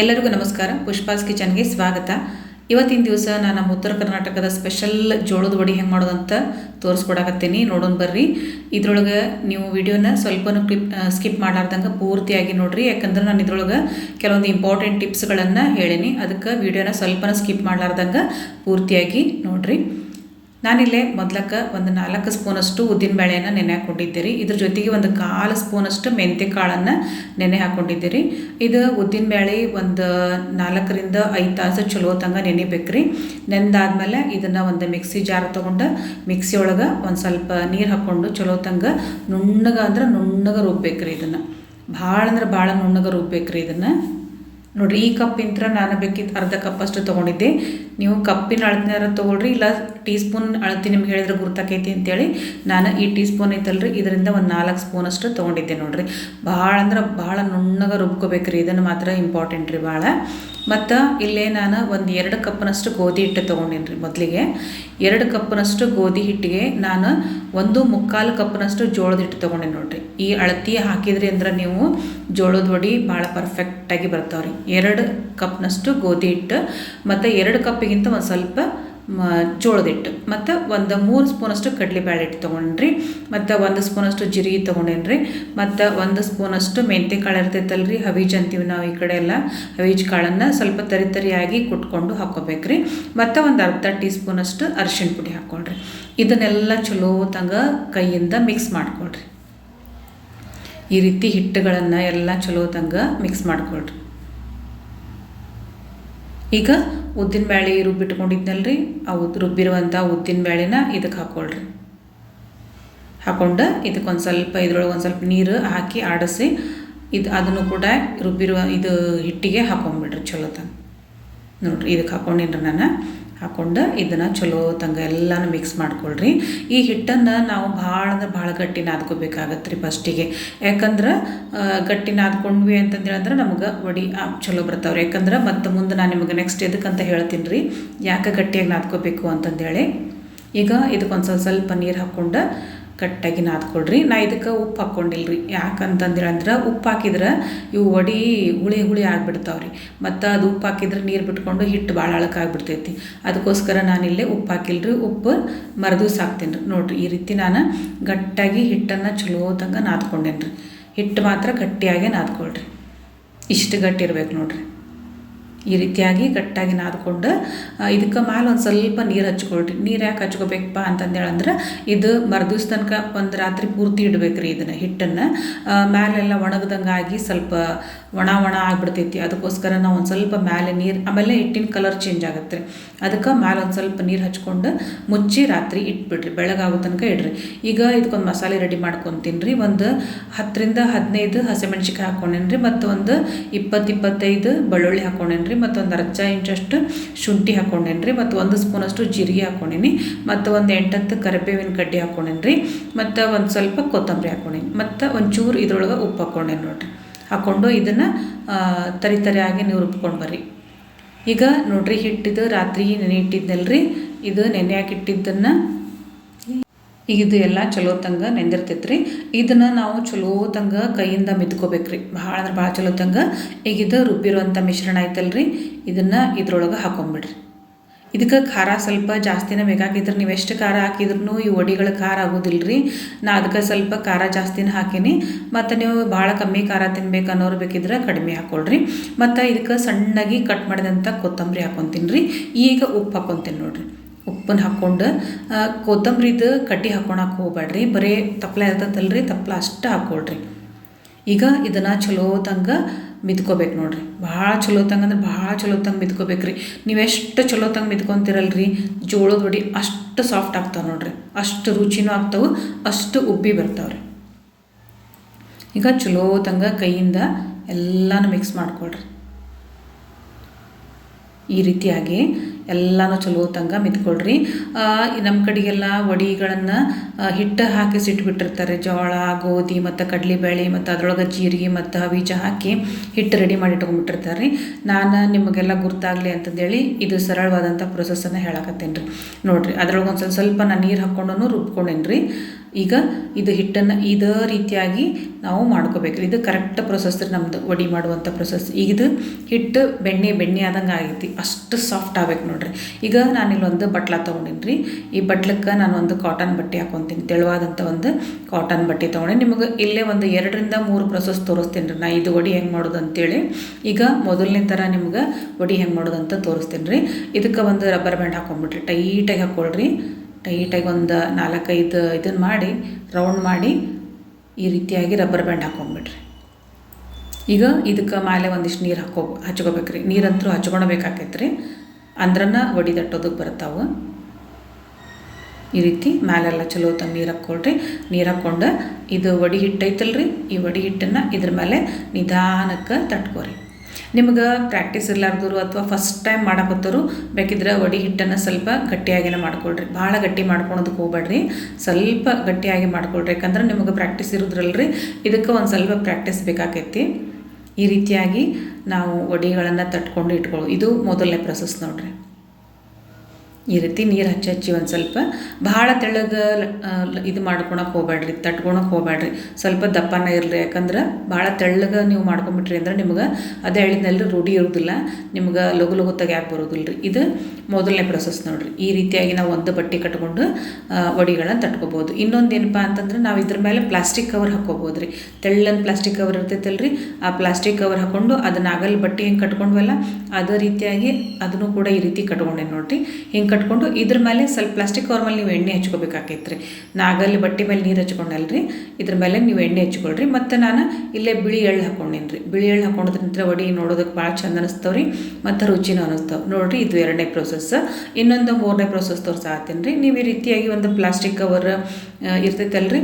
ಎಲ್ಲರಿಗೂ ನಮಸ್ಕಾರ. ಪುಷ್ಪಾಸ್ ಕಿಚನ್ಗೆ ಸ್ವಾಗತ. ಇವತ್ತಿನ ದಿವಸ ನಾನು ನಮ್ಮ ಉತ್ತರ ಕರ್ನಾಟಕದ ಸ್ಪೆಷಲ್ ಜೋಳದ ವಡಿ ಹೆಂಗೆ ಮಾಡೋದಂತ ತೋರಿಸ್ಕೊಡಕತ್ತೀನಿ. ನೋಡೋಣ ಬರ್ರಿ. ಇದ್ರೊಳಗೆ ನೀವು ವಿಡಿಯೋನ ಸ್ವಲ್ಪನೂ ಕ್ಲಿಪ್ ಸ್ಕಿಪ್ ಮಾಡಲಾರ್ದಂಗೆ ಪೂರ್ತಿಯಾಗಿ ನೋಡ್ರಿ. ಯಾಕಂದ್ರೆ ನಾನು ಇದ್ರೊಳಗೆ ಕೆಲವೊಂದು ಇಂಪಾರ್ಟೆಂಟ್ ಟಿಪ್ಸ್ಗಳನ್ನು ಹೇಳೀನಿ. ಅದಕ್ಕೆ ವಿಡಿಯೋನ ಸ್ವಲ್ಪನ ಸ್ಕಿಪ್ ಮಾಡಲಾರ್ದಂಗೆ ಪೂರ್ತಿಯಾಗಿ ನೋಡ್ರಿ. ನಾನಿಲ್ಲೇ ಮೊದ್ಲಕ್ಕೆ ಒಂದು ನಾಲ್ಕು ಸ್ಪೂನಷ್ಟು ಉದ್ದಿನಬೇಳೆಯನ್ನು ನೆನೆ ಹಾಕ್ಕೊಂಡಿದ್ದೀರಿ. ಇದ್ರ ಜೊತೆಗೆ ಒಂದು ಕಾಲು ಸ್ಪೂನಷ್ಟು ಮೆಂತ್ಯ ಕಾಳನ್ನು ನೆನೆ ಹಾಕ್ಕೊಂಡಿದ್ದೀರಿ. ಇದು ಉದ್ದಿನಬೇಳೆ ಒಂದು ನಾಲ್ಕರಿಂದ ಐದು ತಾಸು ಚಲೋ ತಂಗ ನೆನಿಬೇಕ್ರಿ. ನೆನೆದಾದ್ಮೇಲೆ ಇದನ್ನು ಒಂದು ಮಿಕ್ಸಿ ಜಾರ್ ತೊಗೊಂಡು ಮಿಕ್ಸಿ ಒಳಗೆ ಒಂದು ಸ್ವಲ್ಪ ನೀರು ಹಾಕ್ಕೊಂಡು ಚಲೋ ತಂಗ ನುಣ್ಣಗೆ ಅಂದ್ರೆ ನುಣ್ಣಗೆ ರುಬ್ಬೇಕು ರೀ ಇದನ್ನು. ಭಾಳ ಅಂದ್ರೆ ಭಾಳ ನುಣ್ಣಗೆ ರುಬ್ಬೇಕು ರೀ ಇದನ್ನು. ನೋಡಿರಿ, ಈ ಕಪ್ಪಿಂತ್ರ ನಾನು ಬೇಕಿದ್ದು ಅರ್ಧ ಕಪ್ ಅಷ್ಟು ತೊಗೊಂಡಿದ್ದೆ. ನೀವು ಕಪ್ಪಿನ ಅಳತಿನಾರ ತೊಗೊಳ್ರಿ, ಇಲ್ಲ ಟೀ ಸ್ಪೂನ್ ಅಳತಿ ನಿಮ್ಗೆ ಹೇಳಿದ್ರೆ ಗುರ್ತಾಕೈತಿ ಅಂತೇಳಿ ನಾನು ಈ ಟೀ ಸ್ಪೂನ್ ಐತಲ್ರಿ, ಇದರಿಂದ ಒಂದು ನಾಲ್ಕು ಸ್ಪೂನ್ ಅಷ್ಟು ತೊಗೊಂಡಿದ್ದೆ ನೋಡಿರಿ. ಭಾಳ ಅಂದ್ರೆ ಭಾಳ ನುಣ್ಣಗೆ ರುಬ್ಕೋಬೇಕ್ರಿ, ಇದನ್ನು ಮಾತ್ರ ಇಂಪಾರ್ಟೆಂಟ್ ರೀ ಭಾಳ. ಮತ್ತು ಇಲ್ಲೇ ನಾನು ಒಂದು ಎರಡು ಕಪ್ನಷ್ಟು ಗೋಧಿ ಹಿಟ್ಟು ತೊಗೊಂಡಿನಿ ರೀ ಮೊದಲಿಗೆ. ಎರಡು ಕಪ್ನಷ್ಟು ಗೋಧಿ ಹಿಟ್ಟಿಗೆ ನಾನು ಒಂದು ಮುಕ್ಕಾಲು ಕಪ್ನಷ್ಟು ಜೋಳದ ಹಿಟ್ಟು ತೊಗೊಂಡಿನಿ ನೋಡಿರಿ. ಈ ಅಳತಿ ಹಾಕಿದ್ರಿ ಅಂದ್ರೆ ನೀವು ಜೋಳದ ವಡಿ ಭಾಳ ಪರ್ಫೆಕ್ಟಾಗಿ ಬರ್ತಾವ್ರಿ. ಎರಡು ಕಪ್ನಷ್ಟು ಗೋಧಿ ಹಿಟ್ಟು, ಮತ್ತು ಎರಡು ಕಪ್ಪಿಗಿಂತ ಒಂದು ಸ್ವಲ್ಪ ಜೋಳದ ಹಿಟ್ಟು ಮತ್ತು ಒಂದು ಮೂರು ಸ್ಪೂನಷ್ಟು ಕಡಲೆಬೇಳೆ ಹಿಟ್ಟು ತೊಗೊಂಡ್ರಿ. ಮತ್ತು ಒಂದು ಸ್ಪೂನಷ್ಟು ಜೀರಿಗೆ ತೊಗೊಂಡೇನ್ರಿ. ಮತ್ತು ಒಂದು ಸ್ಪೂನಷ್ಟು ಮೆಂತ್ಯ ಕಾಳು ಇರ್ತೈತಲ್ಲ ರೀ ಹವೀಜ್ ಅಂತೀವಿ ನಾವು ಈ ಕಡೆ ಎಲ್ಲ. ಹವೀಜ್ ಕಾಳನ್ನು ಸ್ವಲ್ಪ ತರಿ ತರಿಯಾಗಿ ಕುಟ್ಕೊಂಡು ಹಾಕ್ಕೋಬೇಕ್ರಿ ಮತ್ತು ಒಂದು ಅರ್ಧ ಟೀ ಸ್ಪೂನಷ್ಟು ಅರಿಶಿಣ ಪುಡಿ ಹಾಕ್ಕೊಳ್ರಿ ಇದನ್ನೆಲ್ಲ ಚಲೋ ತಂಗ ಕೈಯಿಂದ ಮಿಕ್ಸ್ ಮಾಡ್ಕೊಳ್ರಿ. ಈ ರೀತಿ ಹಿಟ್ಟುಗಳನ್ನು ಎಲ್ಲ ಚಲೋ ತಂಗ ಮಿಕ್ಸ್ ಮಾಡ್ಕೊಳ್ರಿ. ಈಗ ಉದ್ದಿನ ಬೇಳೆ ರುಬ್ಬಿಟ್ಕೊಂಡಿದ್ನಲ್ರಿ? ಆ ಉದ್ ರುಬ್ಬಿರುವಂಥ ಉದ್ದಿನ ಬ್ಯಾಳೆನ ಇದಕ್ಕೆ ಹಾಕ್ಕೊಳ್ರಿ ಹಾಕ್ಕೊಂಡು ಇದಕ್ಕೆ ಸ್ವಲ್ಪ ಇದ್ರೊಳಗೆ ಒಂದು ಸ್ವಲ್ಪ ನೀರು ಹಾಕಿ ಆಡಿಸಿ, ಇದು ಅದನ್ನು ಕೂಡ ರುಬ್ಬಿರುವ ಇದು ಹಿಟ್ಟಿಗೆ ಹಾಕೊಂಡ್ಬಿಡ್ರಿ ಚಲೋ ನೋಡಿರಿ ಇದಕ್ಕೆ ಹಾಕ್ಕೊಂಡಿನ್ರಿ ನಾನು. ಹಾಕ್ಕೊಂಡು ಇದನ್ನು ಚಲೋ ತಂಗ ಎಲ್ಲನೂ ಮಿಕ್ಸ್ ಮಾಡ್ಕೊಳ್ರಿ. ಈ ಹಿಟ್ಟನ್ನು ನಾವು ಭಾಳ ಅಂದ್ರೆ ಭಾಳ ಗಟ್ಟಿ ನಾದ್ಕೋಬೇಕಾಗತ್ತೆ ರೀ ಫಸ್ಟಿಗೆ ಯಾಕಂದ್ರೆ ಗಟ್ಟಿ ನಾದ್ಕೊಂಡ್ವಿ ಅಂತಂದೇಳಿ ಅಂದ್ರೆ ನಮ್ಗೆ ವಡಿ ಚಲೋ ಬರ್ತಾವ್ರಿ. ಯಾಕಂದ್ರೆ ಮತ್ತೆ ಮುಂದೆ ನಾನು ನಿಮಗೆ ನೆಕ್ಸ್ಟ್ ಎದಕ್ಕಂತ ಹೇಳ್ತೀನಿ ರೀ ಯಾಕೆ ಗಟ್ಟಿಯಾಗಿ ನಾದ್ಕೋಬೇಕು ಅಂತಂದೇಳಿ. ಈಗ ಇದಕ್ಕೊಂದು ಸ್ವಲ್ಪ ಸ್ವಲ್ಪ ನೀರು ಹಾಕ್ಕೊಂಡು ಕಟ್ಟಾಗಿ ನಾದ್ಕೊಳ್ರಿ. ನಾ ಇದಕ್ಕೆ ಉಪ್ಪು ಹಾಕ್ಕೊಂಡಿಲ್ರಿ. ರೀ ಯಾಕಂತಂದೇಳಿ ಅಂದ್ರೆ ಉಪ್ಪು ಹಾಕಿದ್ರೆ ಇವು ಒಡಿ ಹುಳಿ ಹುಳಿ ಆಗಿಬಿಡ್ತಾವ್ರಿ. ಮತ್ತು ಅದು ಉಪ್ಪು ಹಾಕಿದ್ರೆ ನೀರು ಬಿಟ್ಕೊಂಡು ಹಿಟ್ಟು ಭಾಳ ಅಳಕಾಗ್ಬಿಡ್ತೈತಿ ಅದಕ್ಕೋಸ್ಕರ ನಾನಿಲ್ಲೇ ಉಪ್ಪು ಹಾಕಿಲ್ರಿ. ಉಪ್ಪು ಮರದು ಹಾಕ್ತೀನಿ ರೀ ನೋಡಿರಿ, ಈ ರೀತಿ ನಾನು ಗಟ್ಟಾಗಿ ಹಿಟ್ಟನ್ನು ಚಲೋ ತಂಗ ಹಿಟ್ಟು ಮಾತ್ರ ಗಟ್ಟಿಯಾಗೆ ನಾದ್ಕೊಳ್ರಿ. ಇಷ್ಟು ಗಟ್ಟಿ ಇರ್ಬೇಕು ನೋಡಿರಿ. ಈ ರೀತಿಯಾಗಿ ಗಟ್ಟಾಗಿ ನಾದ್ಕೊಂಡು ಇದಕ್ಕೆ ಮ್ಯಾಲ ಒಂದು ಸ್ವಲ್ಪ ನೀರು ಹಚ್ಕೊಳ್ರಿ. ನೀರು ಯಾಕೆ ಹಚ್ಕೋಬೇಕಪ್ಪ ಅಂತಂದೇಳಂದ್ರೆ ಇದು ಮರುದಿವ್ಸ ತನಕ ಒಂದು ರಾತ್ರಿ ಪೂರ್ತಿ ಇಡಬೇಕ್ರಿ ಇದನ್ನು ಹಿಟ್ಟನ್ನು. ಮ್ಯಾಲೆಲ್ಲ ಒಣಗ್ದಂಗೆ ಆಗಿ ಸ್ವಲ್ಪ ಒಣ ಒಣ ಆಗಿಬಿಡ್ತೈತಿ. ಅದಕ್ಕೋಸ್ಕರ ನಾವು ಒಂದು ಸ್ವಲ್ಪ ಮೇಲೆ ನೀರು, ಆಮೇಲೆ ಹಿಟ್ಟಿನ ಕಲರ್ ಚೇಂಜ್ ಆಗುತ್ತೆ. ಅದಕ್ಕೆ ಮೇಲೆ ಒಂದು ಸ್ವಲ್ಪ ನೀರು ಹಚ್ಕೊಂಡು ಮುಚ್ಚಿ ರಾತ್ರಿ ಇಟ್ಬಿಡ್ರಿ ಬೆಳಗಾಗೋ ತನಕ ಇಡ್ರಿ. ಈಗ ಇದಕ್ಕೊಂದು ಮಸಾಲೆ ರೆಡಿ ಮಾಡ್ಕೊತೀನಿ ರೀ ಒಂದು ಹತ್ತರಿಂದ ಹದಿನೈದು ಹಸಿಮೆಣ್ಸಿಕಾಯಿ ಹಾಕ್ಕೊಂಡೇನಿ ರೀ ಮತ್ತು ಒಂದು ಇಪ್ಪತ್ತು ಇಪ್ಪತ್ತೈದು ಬೆಳ್ಳುಳ್ಳಿ ಹಾಕ್ಕೊಂಡೇನಿ ರೀ ಮತ್ತು ಒಂದು ಅರ್ಧ ಇಂಚಷ್ಟು ಶುಂಠಿ ಹಾಕ್ಕೊಂಡೇನಿ ರೀ ಮತ್ತು ಒಂದು ಸ್ಪೂನಷ್ಟು ಜೀರಿಗೆ ಹಾಕ್ಕೊಂಡೇನಿ ಮತ್ತು ಒಂದು ಎಂಟತ್ತು ಕರಿಬೇವಿನ ಕಡ್ಡಿ ಹಾಕ್ಕೊಂಡೇನಿ ರೀ ಮತ್ತು ಒಂದು ಸ್ವಲ್ಪ ಕೊತ್ತಂಬರಿ ಹಾಕ್ಕೊಂಡೇನಿ ಮತ್ತು ಒಂಚೂರು ಇದ್ರೊಳಗೆ ಉಪ್ಪು ಹಾಕ್ಕೊಂಡೇನಿ ನೋಡಿರಿ. ಹಾಕ್ಕೊಂಡು ಇದನ್ನು ತರಿ ತರಿಯಾಗಿ ನೀವು ರುಬ್ಕೊಂಡು ಬರ್ರಿ. ಈಗ ನೋಡ್ರಿ ಹಿಟ್ಟಿದ್ದು ರಾತ್ರಿ ನೆನೆ ಇಟ್ಟಿದ್ನಲ್ರಿ ಇದು ನೆನೆ ಹಾಕಿಟ್ಟಿದ್ದನ್ನು ಈಗ ಇದು ಎಲ್ಲ ಚಲೋ ತಂಗ ನೆಂದಿರ್ತೈತೆ ರೀ ಇದನ್ನು ನಾವು ಚಲೋ ತಂಗ ಕೈಯಿಂದ ಮಿದ್ಕೋಬೇಕ್ರಿ ಭಾಳ ಅಂದ್ರೆ ಭಾಳ ಚಲೋ ತಂಗ. ಈಗ ಇದು ರುಬ್ಬಿರುವಂಥ ಮಿಶ್ರಣ ಐತಲ್ರಿ. ಇದನ್ನು ಇದ್ರೊಳಗೆ ಹಾಕೊಂಬಿಡ್ರಿ. ಇದಕ್ಕೆ ಖಾರ ಸ್ವಲ್ಪ ಜಾಸ್ತಿನೇ ಬೇಕಾಗಿದ್ರೆ ನೀವು ಎಷ್ಟು ಖಾರ ಹಾಕಿದ್ರೂ ಈ ವಡಿಗಳ ಖಾರ ಆಗೋದಿಲ್ಲ ರೀ ನಾ ಅದಕ್ಕೆ ಸ್ವಲ್ಪ ಖಾರ ಜಾಸ್ತಿನ ಹಾಕೀನಿ. ಮತ್ತು ನೀವು ಭಾಳ ಕಮ್ಮಿ ಖಾರ ತಿನ್ಬೇಕು ಅನ್ನೋರು ಬೇಕಿದ್ರೆ ಕಡಿಮೆ ಹಾಕ್ಕೊಳ್ರಿ ಮತ್ತು ಇದಕ್ಕೆ ಸಣ್ಣಗೆ ಕಟ್ ಮಾಡಿದಂಥ ಕೊತ್ತಂಬರಿ ಹಾಕ್ಕೊತೀನಿ ರೀ ಈಗ ಉಪ್ಪು ಹಾಕ್ಕೊತೀನಿ ನೋಡಿರಿ. ಉಪ್ಪನ್ನು ಹಾಕ್ಕೊಂಡು ಕೊತ್ತಂಬರಿದು ಕಡ್ಡಿ ಹಾಕ್ಕೊಳಕ್ಕೆ ಹೋಗ್ಬೇಡ್ರಿ ಬರೀ ತಪ್ಪಲ ರೀ ತಪ್ಪಲ ಅಷ್ಟು ಹಾಕ್ಕೊಳ್ರಿ ಈಗ ಇದನ್ನು ಚಲೋ ತಂಗ ಮಿದ್ಕೋಬೇಕು ನೋಡ್ರಿ. ಭಾಳ ಚಲೋ ತಂಗ ಅಂದ್ರೆ ಭಾಳ ಚಲೋ ತಂಗ ರೀ ನೀವು ಎಷ್ಟು ಚಲೋ ತಂಗ ಮಿದ್ಕೊತಿರಲ್ರಿ ಜೋಳದ ವಡಿ ಅಷ್ಟು ಸಾಫ್ಟ್ ಆಗ್ತಾವೆ ನೋಡ್ರಿ. ಅಷ್ಟು ರುಚಿನೂ ಆಗ್ತಾವೆ, ಅಷ್ಟು ಉಬ್ಬಿ ಬರ್ತಾವ್ರಿ. ಈಗ ಚಲೋ ತಂಗ ಕೈಯಿಂದ ಎಲ್ಲನೂ ಮಿಕ್ಸ್ ಮಾಡ್ಕೊಳ್ರಿ. ಈ ರೀತಿಯಾಗಿ ಎಲ್ಲನೂ ಚಲೋ ತಂಗ ಮಿದ್ಕೊಳ್ರಿ ನಮ್ಮ ಕಡೆಗೆಲ್ಲ ವಡಿಗಳನ್ನು ಹಿಟ್ಟು ಹಾಕಿ ಸಿಟ್ಬಿಟ್ಟಿರ್ತಾರೆ ಜೋಳ, ಗೋಧಿ ಮತ್ತು ಕಡಲೆಬೇಳೆ ಮತ್ತು ಅದರೊಳಗೆ ಜೀರಿಗೆ ಮತ್ತು ಬೀಜ ಹಾಕಿ ಹಿಟ್ಟು ರೆಡಿ ಮಾಡಿ ಇಟ್ಕೊಂಡ್ಬಿಟ್ಟಿರ್ತಾರೆ ರೀ ನಾನು ನಿಮಗೆಲ್ಲ ಗುರ್ತಾಗಲಿ ಅಂತಂದೇಳಿ ಇದು ಸರಳವಾದಂಥ ಪ್ರೊಸೆಸನ್ನು ಹೇಳಕತ್ತೇನೆ ರೀ ನೋಡಿರಿ ಅದ್ರೊಳಗೆ ಒಂದು ಸ್ವಲ್ಪ ಸ್ವಲ್ಪ ನಾನು ನೀರು ಹಾಕ್ಕೊಂಡು ರುಬ್ಕೊಂಡೇನಿ ರೀ ಈಗ ಇದು ಹಿಟ್ಟನ್ನು ಇದೇ ರೀತಿಯಾಗಿ ನಾವು ಮಾಡ್ಕೋಬೇಕು. ಇದು ಕರೆಕ್ಟ್ ಪ್ರೊಸೆಸ್ ನಮ್ಮದು ವಡಿ ಮಾಡುವಂಥ ಪ್ರೊಸೆಸ್ ಈಗ ಇದು ಹಿಟ್ಟು ಬೆಣ್ಣೆ ಬೆಣ್ಣೆ ಆದಂಗೆ ಆಗೈತಿ. ಅಷ್ಟು ಸಾಫ್ಟ್ ಆಗ್ಬೇಕು ನೋಡ್ರಿ. ಈಗ ನಾನು ಇಲ್ಲೊಂದು ಬಟ್ಲ ತೊಗೊಂಡಿನಿ ರೀ. ಈ ಬಟ್ಲಕ್ಕೆ ನಾನು ಒಂದು ಕಾಟನ್ ಬಟ್ಟೆ ಹಾಕೊತೀನಿ. ತೆಳುವಾದಂಥ ಒಂದು ಕಾಟನ್ ಬಟ್ಟೆ ತೊಗೊಂಡೆ ನಿಮಗೆ ಇಲ್ಲೇ ಒಂದು ಎರಡರಿಂದ ಮೂರು ಪ್ರೊಸೆಸ್ ತೋರಿಸ್ತೀನಿ ರೀ. ನಾ ಇದು ವಡಿ ಹೆಂಗೆ ಮಾಡೋದು ಅಂತೇಳಿ. ಈಗ ಮೊದಲನೇ ಥರ ನಿಮ್ಗೆ ವಡಿ ಹೆಂಗೆ ಮಾಡೋದು ತೋರಿಸ್ತೀನಿ ರೀ. ಇದಕ್ಕೆ ಒಂದು ರಬ್ಬರ್ ಬ್ಯಾಂಡ್ ಹಾಕೊಂಡ್ಬಿಟ್ರಿ ಟೈಟಾಗಿ ಹಾಕ್ಕೊಳ್ರಿ ಟೈಟಾಗಿ ಒಂದು ನಾಲ್ಕೈದು ಇದನ್ನು ಮಾಡಿ ರೌಂಡ್ ಮಾಡಿ ಈ ರೀತಿಯಾಗಿ ರಬ್ಬರ್ ಬ್ಯಾಂಡ್ ಹಾಕೊಂಡ್ಬಿಡ್ರಿ. ಈಗ ಇದಕ್ಕೆ ಮೇಲೆ ಒಂದಿಷ್ಟು ನೀರು ಹಾಕೋ ಹಚ್ಕೋಬೇಕ್ರಿ. ನೀರಂತರೂ ಹಚ್ಕೊಳ್ಬೇಕಾಕೈತೆ ರೀ ಅಂದ್ರನ ಒಡಿ ತಟ್ಟೋದಕ್ಕೆ ಬರ್ತಾವೆ. ಈ ರೀತಿ ಮ್ಯಾಲೆಲ್ಲ ಚಲೋ ತಂದು ನೀರು ಹಾಕ್ಕೊಳ್ರಿ. ನೀರು ಹಾಕ್ಕೊಂಡು ಇದು ವಡಿ ಹಿಟ್ಟೈತಲ್ರಿ. ಈ ವಡಿ ಹಿಟ್ಟನ್ನು ಇದ್ರ ಮೇಲೆ ನಿಧಾನಕ್ಕೆ ತಟ್ಕೋರಿ. ನಿಮ್ಗೆ ಪ್ರಾಕ್ಟೀಸ್ ಇರಲಾರ್ದವರು ಅಥವಾ ಫಸ್ಟ್ ಟೈಮ್ ಮಾಡಕತ್ತರು ಬೇಕಿದ್ರೆ ಒಡಿ ಹಿಟ್ಟನ್ನು ಸ್ವಲ್ಪ ಗಟ್ಟಿಯಾಗಿನೇ ಮಾಡ್ಕೊಳ್ರಿ. ಭಾಳ ಗಟ್ಟಿ ಮಾಡ್ಕೊಳೋದಕ್ಕೆ ಹೋಗ್ಬೇಡ್ರಿ. ಸ್ವಲ್ಪ ಗಟ್ಟಿಯಾಗಿ ಮಾಡ್ಕೊಳ್ರಿ. ಯಾಕಂದ್ರೆ ನಿಮಗೆ ಪ್ರಾಕ್ಟೀಸ್ ಇರೋದ್ರಲ್ರಿ. ಇದಕ್ಕೆ ಒಂದು ಸ್ವಲ್ಪ ಪ್ರಾಕ್ಟೀಸ್ ಬೇಕಾಗೈತಿ ಈ ರೀತಿಯಾಗಿ ನಾವು ಒಡಿಗಳನ್ನು ತಟ್ಕೊಂಡು ಇಟ್ಕೊಳ್ಳೋ ಇದು ಮೊದಲನೇ ಪ್ರೊಸೆಸ್ ನೋಡ್ರಿ. ಈ ರೀತಿ ನೀರು ಹಚ್ಚಿ ಹಚ್ಚಿ ಒಂದು ಸ್ವಲ್ಪ ಭಾಳ ತೆಳ್ಳಗೆ ಇದು ಮಾಡ್ಕೊಳಕ್ಕೆ ಹೋಗ್ಬೇಡ್ರಿ ತಟ್ಕೊಳಕ್ಕೆ ಹೋಗ್ಬೇಡ್ರಿ ಸ್ವಲ್ಪ ದಪ್ಪನ ಇರಲಿ ಯಾಕಂದ್ರೆ ಭಾಳ ತೆಳ್ಳಗೆ ನೀವು ಮಾಡ್ಕೊಂಬಿಟ್ರಿ ಅಂದ್ರೆ ನಿಮ್ಗೆ ಅದೇ ಹೇಳಿದ್ನಲ್ಲಿ ರೂಢಿ ಇರೋದಿಲ್ಲ, ನಿಮ್ಗೆ ಲಘು ಲಘು ತೆಗ್ಯಾಕೆ ಬರೋದಿಲ್ಲ ಇದು ಮೊದಲನೇ ಪ್ರೊಸೆಸ್ ನೋಡಿರಿ. ಈ ರೀತಿಯಾಗಿ ನಾವು ಒಂದು ಬಟ್ಟೆ ಕಟ್ಕೊಂಡು ವಡಿಗಳನ್ನು ತಟ್ಕೋಬೋದು. ಇನ್ನೊಂದು ಏನಪ್ಪ ಅಂತಂದ್ರೆ ನಾವು ಇದ್ರ ಮೇಲೆ ಪ್ಲಾಸ್ಟಿಕ್ ಕವರ್ ಹಾಕ್ಕೋಬೋದು ರೀ ತೆಳ್ಳನ ಪ್ಲಾಸ್ಟಿಕ್ ಕವರ್ ಇರ್ತೈತಲ್ರಿ, ಆ ಪ್ಲಾಸ್ಟಿಕ್ ಕವರ್ ಹಾಕ್ಕೊಂಡು ಅದನ್ನ ಆಗಲ್ ಬಟ್ಟೆ ಹೆಂಗೆ ಕಟ್ಕೊಂಡ್ವಲ್ಲ, ಅದೇ ರೀತಿಯಾಗಿ ಅದನ್ನು ಕೂಡ ಈ ರೀತಿ ಕಟ್ಕೊಂಡೆ ನೋಡಿರಿ. ಹಿಂಗೆ ಕಟ್ಕೊಂಡು ಇದ್ರ ಮೇಲೆ ಸ್ವಲ್ಪ ಪ್ಲಾಸ್ಟಿಕ್ ಕವರ್ ಮೇಲೆ ನೀವು ಎಣ್ಣೆ ಹಚ್ಕೋಬೇಕಾಗೈತೆ ರೀ ನಾಗಲ್ಲಿ ಬಟ್ಟೆ ಮೇಲೆ ನೀರು ಹಚ್ಕೊಂಡಲ್ರಿ, ಇದ್ರ ಮೇಲೆ ನೀವು ಎಣ್ಣೆ ಹಚ್ಕೊಳ್ರಿ. ಮತ್ತು ನಾನು ಇಲ್ಲೇ ಬಿಳಿ ಎಳ್ಳು ಹಾಕೊಂಡೇನಿ ರೀ ಬಿಳಿ ಎಳ್ಳು ನಂತರ ವಡಿ ನೋಡೋದಕ್ಕೆ ಭಾಳ ಚಂದ ಅನಿಸ್ತಾವೆ ರೀ ಮತ್ತು ರುಚಿನೂ ಅನಿಸ್ತಾವೆ. ನೋಡಿರಿ ಇದು ಎರಡನೇ ಪ್ರೊಸೆಸ್ ಇನ್ನೊಂದು ಮೂರನೇ ಪ್ರೊಸೆಸ್ ತೋರ್ಸಾತೀನಿ ರೀ ನೀವು ಈ ರೀತಿಯಾಗಿ ಒಂದು ಪ್ಲಾಸ್ಟಿಕ್ ಕವರ್ ಇರ್ತೈತಲ್ರಿ,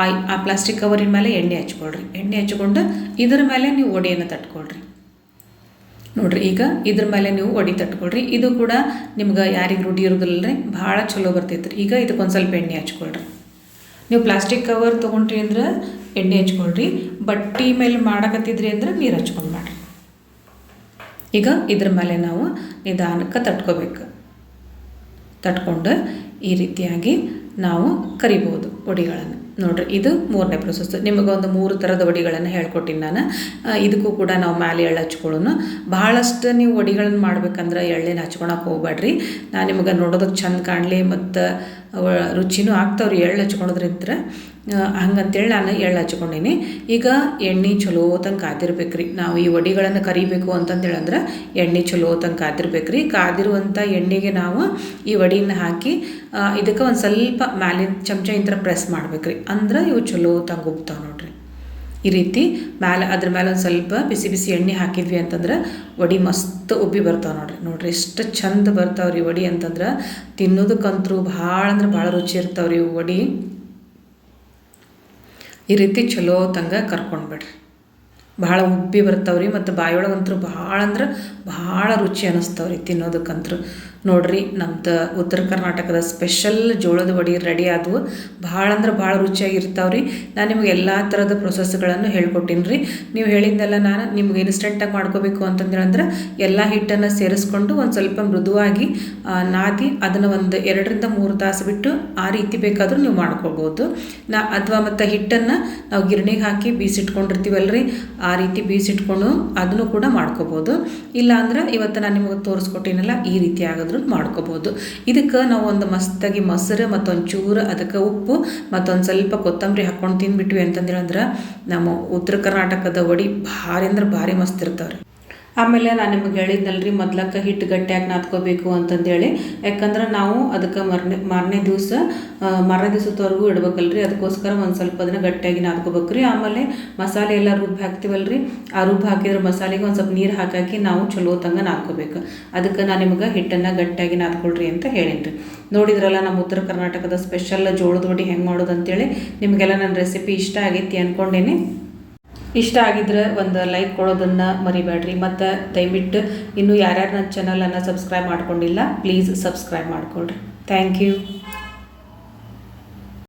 ಆ ಆ ಪ್ಲಾಸ್ಟಿಕ್ ಕವರಿನ ಮೇಲೆ ಎಣ್ಣೆ ಹಚ್ಕೊಳ್ರಿ. ಎಣ್ಣೆ ಹಚ್ಕೊಂಡು ಇದರ ಮೇಲೆ ನೀವು ವಡೆಯನ್ನು ತಟ್ಕೊಳ್ರಿ. ನೋಡ್ರಿ, ಈಗ ಇದ್ರ ಮೇಲೆ ನೀವು ಒಡಿ ತಟ್ಕೊಳ್ರಿ. ಇದು ಕೂಡ ನಿಮ್ಗೆ ಯಾರಿಗೆ ರೂಢಿ ಇರೋದಿಲ್ಲ ರೀ ಭಾಳ ಚಲೋ ಬರ್ತೈತೆ ರೀ ಈಗ ಇದಕ್ಕೊಂದು ಸ್ವಲ್ಪ ಎಣ್ಣೆ ಹಚ್ಕೊಳ್ರಿ. ನೀವು ಪ್ಲಾಸ್ಟಿಕ್ ಕವರ್ ತೊಗೊಂಡ್ರಿ ಅಂದ್ರೆ ಎಣ್ಣೆ ಹಚ್ಕೊಳ್ರಿ. ಬಟ್ಟೆ ಮೇಲೆ ಮಾಡಕತ್ತಿದ್ರಿ ಅಂದ್ರೆ ನೀರು ಹಚ್ಕೊಂಡು ಮಾಡ್ರಿ. ಈಗ ಇದ್ರ ಮೇಲೆ ನಾವು ನಿಧಾನಕ್ಕೆ ತಟ್ಕೋಬೇಕು. ತಟ್ಕೊಂಡು ಈ ರೀತಿಯಾಗಿ ನಾವು ಕರಿಬೋದು ವಡಿಗಳನ್ನು ನೋಡಿರಿ, ಇದು ಮೂರನೇ ಪ್ರೊಸೆಸ್ ಒಂದು ಮೂರು ಥರದ ಒಡಿಗಳನ್ನು ಹೇಳ್ಕೊಟ್ಟಿನಿ ನಾನು. ಇದಕ್ಕೂ ಕೂಡ ನಾವು ಮ್ಯಾಲೆ ಎಳ್ಳು ಹಚ್ಕೊಳ್ಳೋನು. ಭಾಳಷ್ಟು ನೀವು ವಡಿಗಳನ್ನು ಮಾಡ್ಬೇಕಂದ್ರೆ ಎಳ್ಳಿನ ಹಚ್ಕೊಳಕ್ಕೆ ಹೋಗ್ಬೇಡ್ರಿ. ನಾನು ನಿಮಗೆ ನೋಡೋದಕ್ಕೆ ಚಂದ ಕಾಣಲಿ, ಮತ್ತು ರುಚಿನೂ ಆಗ್ತಾವ್ರಿ, ಎಳ್ಳು ಹಚ್ಕೊಳೋದ್ರಿಂದ ಹಂಗಂತೇಳಿ ನಾನು ಎಳ್ಳು ಹಚ್ಕೊಂಡೀನಿ. ಈಗ ಎಣ್ಣೆ ಚಲೋ ತಂಗೆ ಕಾದಿರ್ಬೇಕು ರೀ ನಾವು ಈ ವಡಿಗಳನ್ನು ಕರಿಬೇಕು ಅಂತಂದೇಳಂದ್ರೆ ಎಣ್ಣೆ ಚಲೋ ತಂಗೆ ಕಾದಿರ್ಬೇಕು ರೀ ಕಾದಿರುವಂಥ ಎಣ್ಣೆಗೆ ನಾವು ಈ ವಡಿನ ಹಾಕಿ ಇದಕ್ಕೆ ಒಂದು ಸ್ವಲ್ಪ ಮ್ಯಾಲಿನ ಚಮಚ ಇಂತ್ರ ಪ್ರೆಸ್ ಮಾಡ್ಬೇಕು ರೀ ಅಂದ್ರೆ ಇವು ಚಲೋ ತಂಗೆ ನೋಡ್ರಿ. ಈ ರೀತಿ ಮೇಲೆ ಅದ್ರ ಮೇಲೆ ಒಂದು ಸ್ವಲ್ಪ ಬಿಸಿ ಬಿಸಿ ಎಣ್ಣೆ ಹಾಕಿದ್ವಿ ಅಂತಂದ್ರೆ ವಡಿ ಮಸ್ತ್ ಉಬ್ಬಿ ಬರ್ತಾವೆ ನೋಡ್ರಿ. ನೋಡ್ರಿ ಎಷ್ಟು ಚಂದ ಬರ್ತಾವ್ರಿ ವಡಿ ಅಂತಂದ್ರೆ ತಿನ್ನೋದಕ್ಕಂತರೂ ಭಾಳ ಅಂದ್ರೆ ಭಾಳ ರುಚಿ ಇರ್ತಾವ್ರಿ ರೀ ವಡಿ. ಈ ರೀತಿ ಚಲೋ ತಂಗ ಕರ್ಕೊಂಡ್ಬಿಡ್ರಿ ಭಾಳ ಉಬ್ಬಿ ಬರ್ತಾವ್ರಿ ಮತ್ತು ಬಾಯಿಯೊಳಗಂತರೂ ಭಾಳ ಅಂದ್ರೆ ಭಾಳ ರುಚಿ ಅನ್ನಿಸ್ತಾವ್ರಿ ತಿನ್ನೋದಕ್ಕಂತೂ ನೋಡ್ರಿ, ನಮ್ದು ಉತ್ತರ ಕರ್ನಾಟಕದ ಸ್ಪೆಷಲ್ ಜೋಳದ ವಡಿ ರೆಡಿ ಆದವು. ಭಾಳ ಅಂದ್ರೆ ಭಾಳ ರುಚಿಯಾಗಿರ್ತಾವ್ರಿ. ನಾನು ನಿಮ್ಗೆ ಎಲ್ಲ ಥರದ ಪ್ರೊಸೆಸ್ಗಳನ್ನು ಹೇಳ್ಕೊಟ್ಟಿನಿ ರೀ ನೀವು ಹೇಳಿದ್ದೆಲ್ಲ ನಾನು, ನಿಮ್ಗೆ ಇನ್ಸ್ಟೆಂಟಾಗಿ ಮಾಡ್ಕೋಬೇಕು ಅಂತಂದ್ರೆ ಎಲ್ಲ ಹಿಟ್ಟನ್ನು ಸೇರಿಸ್ಕೊಂಡು ಒಂದು ಸ್ವಲ್ಪ ಮೃದುವಾಗಿ ನಾದಿ ಅದನ್ನು ಒಂದು ಎರಡರಿಂದ ಮೂರು ತಾಸು ಬಿಟ್ಟು ಆ ರೀತಿ ಬೇಕಾದರೂ ನೀವು ಮಾಡ್ಕೋಬೋದು. ನಾ ಅಥವಾ ಮತ್ತು ಹಿಟ್ಟನ್ನು ನಾವು ಗಿರಣಿಗೆ ಹಾಕಿ ಬೀಸಿಟ್ಕೊಂಡಿರ್ತೀವಲ್ಲ ರೀ ಆ ರೀತಿ ಬೀಸಿಟ್ಕೊಂಡು ಅದನ್ನು ಕೂಡ ಮಾಡ್ಕೋಬೋದು. ಇಲ್ಲ ಅಂದ್ರೆ ಇವತ್ತು ನಾನು ನಿಮಗೆ ತೋರಿಸ್ಕೊಟ್ಟಿನಲ್ಲ, ಈ ರೀತಿ ಆಗಿದ್ರು ಮಾಡ್ಕೋಬೋದು. ಇದಕ್ಕೆ ನಾವು ಒಂದು ಮಸ್ತಾಗಿ ಮೊಸರು ಮತ್ತೊಂದು ಚೂರು ಅದಕ್ಕೆ ಉಪ್ಪು, ಮತ್ತೊಂದು ಸ್ವಲ್ಪ ಕೊತ್ತಂಬರಿ ಹಾಕ್ಕೊಂಡು ತಿನ್ಬಿಟ್ವಿ ಅಂತಂದ್ರೆ ನಮ್ಮ ಉತ್ತರ ಕರ್ನಾಟಕದ ವಡಿ ಭಾರಿ ಅಂದ್ರೆ ಭಾರಿ ಮಸ್ತ್ ಇರ್ತಾವ್ರಿ. ಆಮೇಲೆ ನಾನು ನಿಮಗೆ ಹೇಳಿದ್ನಲ್ರಿ, ಮೊದ್ಲಕ್ಕ ಹಿಟ್ಟು ಗಟ್ಟಿಯಾಗಿ ನಾದ್ಕೋಬೇಕು ಅಂತಂದೇಳಿ. ಯಾಕಂದ್ರೆ ನಾವು ಅದಕ್ಕೆ ಮರನೇ, ಮಾರನೇ ದಿವಸ ಮಾರನೇ ದಿವಸದವರೆಗೂ ಇಡ್ಬೇಕಲ್ರಿ. ಅದಕ್ಕೋಸ್ಕರ ಒಂದು ಸ್ವಲ್ಪ ಅದನ್ನು ಗಟ್ಟಿಯಾಗಿ ನಾದ್ಕೋಬೇಕ್ರಿ. ಆಮೇಲೆ ಮಸಾಲೆ ಎಲ್ಲ ರುಬ್ಬಿ ರೀ ಆ ರುಬ್ಬಿ ಹಾಕಿದ್ರೆ ಮಸಾಲೆಗೆ ಒಂದು ಸ್ವಲ್ಪ ನೀರು ಹಾಕಾಕಿ ನಾವು ಚಲೋ ತಂಗ ನಾದ್ಕೋಬೇಕು. ಅದಕ್ಕೆ ನಾನು ನಿಮಗೆ ಹಿಟ್ಟನ್ನು ಗಟ್ಟಿಯಾಗಿ ನಾದ್ಕೊಳ್ರಿ ಅಂತ ಹೇಳೀನಿ ನೋಡಿದ್ರಲ್ಲ ನಮ್ಮ ಉತ್ತರ ಕರ್ನಾಟಕದ ಸ್ಪೆಷಲ್ ಜೋಳದ ವಡಿ ಹೆಂಗೆ ಮಾಡೋದು ಅಂತೇಳಿ ನಿಮಗೆಲ್ಲ ನನ್ನ ರೆಸಿಪಿ ಇಷ್ಟ ಆಗೈತಿ ಅಂದ್ಕೊಂಡೇನೆ ಇಷ್ಟ ಆಗಿದ್ರೆ ಒಂದು ಲೈಕ್ ಕೊಡೋದನ್ನು ಮರಿಬೇಡ್ರಿ. ಮತ್ತು ದಯವಿಟ್ಟು ಇನ್ನೂ ಯಾರ್ಯಾರು ನನ್ನ ಚಾನಲನ್ನು ಸಬ್ಸ್ಕ್ರೈಬ್ ಮಾಡ್ಕೊಂಡಿಲ್ಲ ಪ್ಲೀಸ್ ಸಬ್ಸ್ಕ್ರೈಬ್ ಮಾಡ್ಕೊಳ್ರಿ. Thank you